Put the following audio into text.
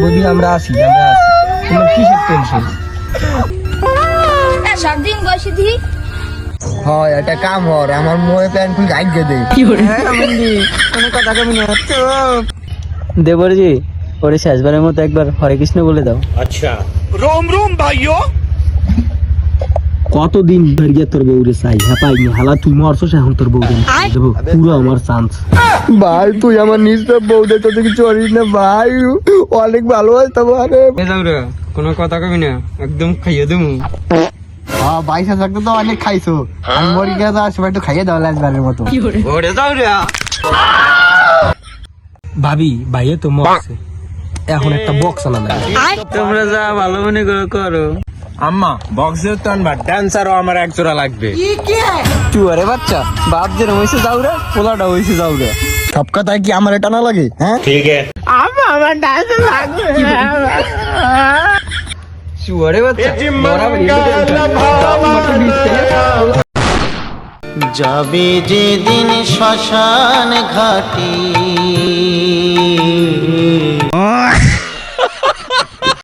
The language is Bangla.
বৌদি। আমরা আছি আমরা আছি। তোমার কিসের টেনশন সব দিন বসে দিই হয় এটা কাম হর আমার মোয়ে প্যান্ট খুলে গাইড দে। হ্যাঁ বন্ধু কোনো কথা না। দেবরজি ওরে শেষবারের মতো একবার হরে কৃষ্ণ বলে দাও। কতদিন ধরিয়ে তোর বউরে চাই? হ্যাঁ পাইনি হালা তুই মরছস এখন তোর বউরে দেবো পুরো আমার চান্স ভাই তুই আমার নিজটা বউ দে তো কিছু করিস না ভাই। অনেক ভালোবাসতাম আরে কোনো কথা কবি না। একদম খাইয়ে দেবো। হ্যাঁ বাইশা থাকতে তো অনেক খাইছো। আমি মরি গেছে আর সবাই একটু খাইয়ে দাও লাজবারের মতো। ওরে যাও রে ভাবি ভাইয়ে তো মরছে। এখন একটা বক্স আনা লাগে তোমরা যা ভালো মনে করো করো। আম্মা বক্সের তো আনবা ডান্সারও আমার এক জোড়া লাগবে। চুয়ারে বাচ্চা বাপ যে হইছে যাও রে পোলাটা হইছে যাও রে। সব কথায় কি আমার এটা না। লাগে। হ্যাঁ চুয়ারে বাচ্চা যাবে যেদিন শ্মশান ঘাটে